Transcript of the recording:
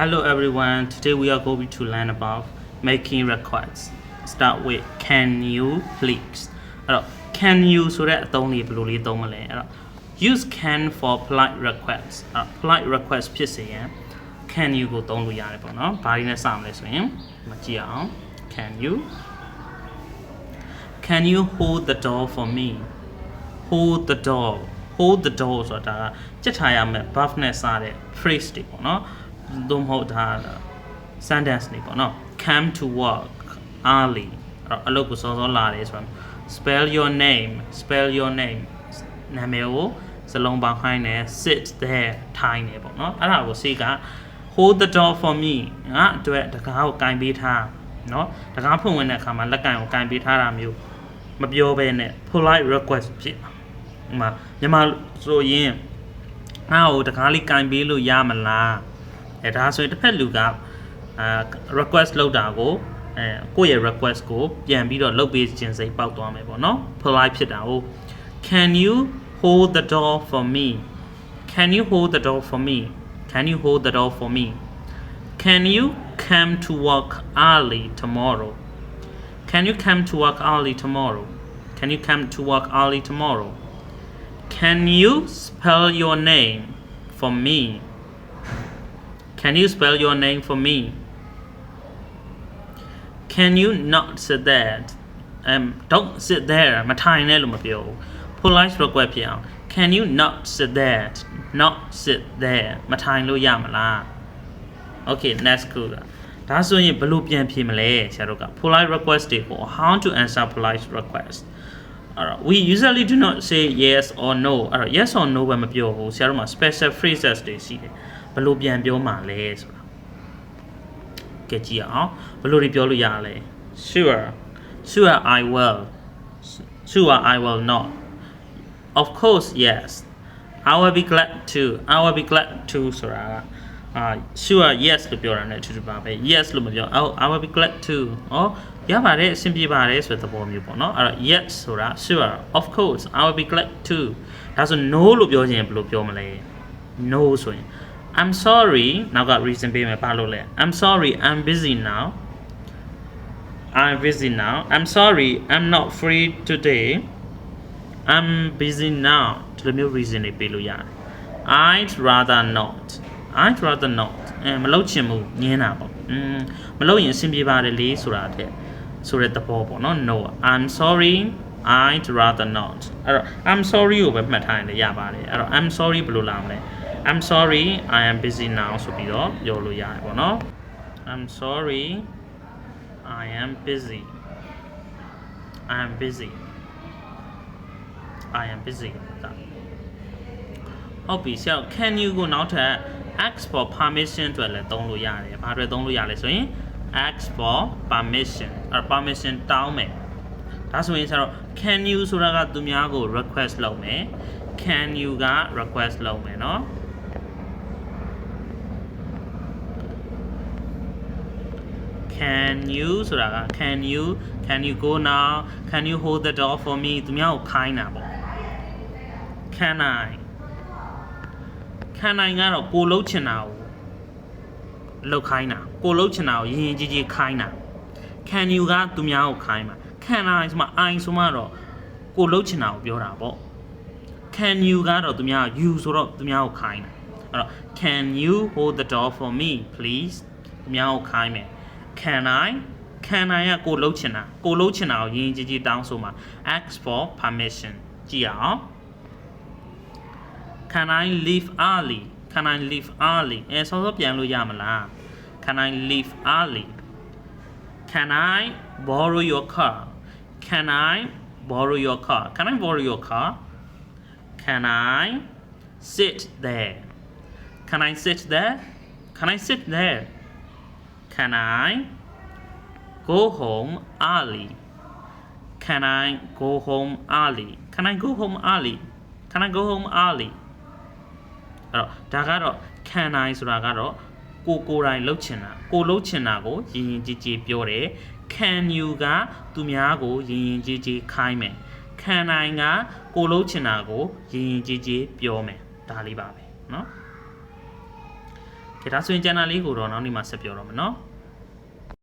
Hello everyone. Today we are going to learn about making requests. Start with can you please. အဲ့တော့ can you ဆိုတဲ့အသုံးလေးဘယ်လိုလေးသုံးမလဲအဲ့တော့ use can for polite requests အဲ့တော့ polite request ဖြစ်စေရန် can you ကိုသုံးလို့ရတယ်ပေါ့နော်။ဘာတွေနဲ့စမလဲဆိုရင်မကြည့်အောင် can you can you hold the door for me hold the door hold the door ဆိုတာဒါကကြက်ထားရမယ် verb နဲ့စတဲ့ phrase တွေပေါ့နော် သို့မဟုတ်ဒါ sentence တွေပေါ့နော် come to work early အဲ့တော့အလုပ်ကိုစောစောလာတယ်ဆိုတော့ spell your name spell your name နာမည်ကိုစလုံးပေါင်းခိုင်းတယ် sit there ထိုင်တယ်ပေါ့နော်အဲ့ဒါကိုစိတ်က hold the door for me ငါအတွက်တကားကိုကင်ပေးထားเนาะတကားဖွင့်ဝင်တဲ့အခါမှာလက်ကင်ကိုကင်ပေးထားတာမျိုးမပြောဘဲနဲ့ polite request ဖြစ်ဥပမာမြန်မာဆိုရင်ငါ့ကိုတကားလေးကင်ပေးလို့ရမလား အဲဒါဆိုရင်တစ်ဖက်လူကအာ request လုပ်တာကိုအဲကိုယ့်ရဲ့ request ကိုပြန်ပြီးတော့လုပ်ပေးခြင်းစိတ်ပေါက်သွားမယ်ပေါ့နော် polite ဖြစ်တာဟုတ် can you hold the door for me can you hold the door for me can you hold the door for me can you come to work early tomorrow can you come to work early tomorrow can you come to work early tomorrow can you spell your name for me Can you spell your name for me can you not sit there um don't sit there မထိုင်နဲ့လို့မပြောဘူး polite request ဖြစ်အောင် can you not sit there not sit there မထိုင်လို့ရမလား okay next cool ဒါဆိုရင်ဘယ်လိုပြန်ဖြေမလဲဆရာတို့က polite request တွေကို how to answer polite request အဲ့တော့ we usually do not say yes or no အဲ့တော့ yes or no ပဲမပြောဘူးဆရာတို့မှာ special phrases တွေရှိတယ် ဘယ်လိုပြန်ပြောမှာလဲဆိုတာကြည့်ကြည့်အောင်ဘယ်လိုတွေပြောလို့ရလဲ sure sure i will sure i will not of course yes i will be glad to i will be glad to ဆိုတာကအာ sure yes လို့ပြောတာ ਨੇ အထူးတူပါပဲ yes လို့မပြော I I will be glad to ဩရပါတယ်အဆင်ပြေပါတယ်ဆိုတဲ့သဘောမျိုးပေါ့နော်အဲ့တော့ yes ဆိုတာ sure of course I will be glad to ဒါဆို no လို့ပြောရင်ဘယ်လိုပြောမလဲ no ဆိုရင် I'm sorry နောက်က reason ပေးမယ်ဘာလို့လဲ I'm sorry I'm busy now I'm busy now I'm sorry I'm not free today I'm busy now ဒီလိုမျိုး reason တွေပေးလို့ရတယ် I'd rather not I'd rather not အဲမလုပ်ချင်ဘူးညင်းတာပေါ့อืมမလုပ်ရင်အဆင်ပြေပါတယ်လေဆိုတာတဲ့ဆိုတဲ့သဘောပေါ့နော် no I'm sorry I'd rather not အဲ့တော့ I'm sorry ကိုပဲမှတ်ထားရင်လည်းရပါတယ်အဲ့တော့ I'm sorry ဘယ်လိုလာမလဲ I'm sorry I am busy now ဆိုပြီးတော့ပြောလို့ရတယ်ပေါ့နော် I'm sorry I am busy I am busy I am busy ဒါဟုတ်ပြီဆရာ can you ကိုနောက်ထပ် ask for permission အတွက်လည်းသုံးလို့ရတယ်။ဘာတွေသုံးလို့ရလဲဆိုရင် ask for permission အဲ permission တောင်းမယ်။ဒါဆိုရင်ဆရာတော့ can you ဆိုတာကသူများကို request လုပ်မယ်။ can you က request လုပ်မယ်နော်။ can you ဆိုတာက can you can you go now can you hold the door for me သူများကိုခိုင်းတာပေါ့ can i ခံနိုင်ကတော့ကိုလှုပ်ချင်တာကိုလှုပ်ခိုင်းတာကိုလှုပ်ချင်တာကိုရင်ရင်ကြီးကြီးခိုင်းတာခံယူကသူများကိုခိုင်းမှာခံနိုင်ဆိုမှအိုင်ဆိုမှတော့ကိုလှုပ်ချင်တာကိုပြောတာပေါ့ can you ကတော့သူများ you ဆိုတော့သူများကိုခိုင်းတာအဲ့တော့ can you hold the door for me please သူများကိုခိုင်းမယ် can i can i ကကိုလှုပ်ချင်တာကိုလှုပ်ချင်တာကိုရင်ရင်ကြီးကြီးတောင်းဆိုမှာ ask for permission ကြည့်အောင် Can I leave early? Can I leave early? အဲစောစောပြန်လို့ရမလား Can I leave early? Can I borrow your car? Can I borrow your car? Can I borrow your car? Can I sit there? Can I sit there? Can I sit there? Can I go home early? Can I go home early? Can I go home early? Can I go home early? အဲ့တော့ဒါကတော့ can I ဆိုတာကတော့ကိုကိုယ်တိုင်လှုပ်ချင်တာကိုလှုပ်ချင်တာကိုရင်ရင်ကြည်ကြည်ပြောတယ် can you ကသူများကိုရင်ရင်ကြည်ကြည်ခိုင်းမယ် can I ကကိုလှုပ်ချင်တာကိုရင်ရင်ကြည်ကြည်ပြောမယ်ဒါလေးပါပဲเนาะ ကဲဒါဆိုရင်ကျန်တာလေးကိုတော့နောက်နေ့မှဆက်ပြောတော့မယ်နော်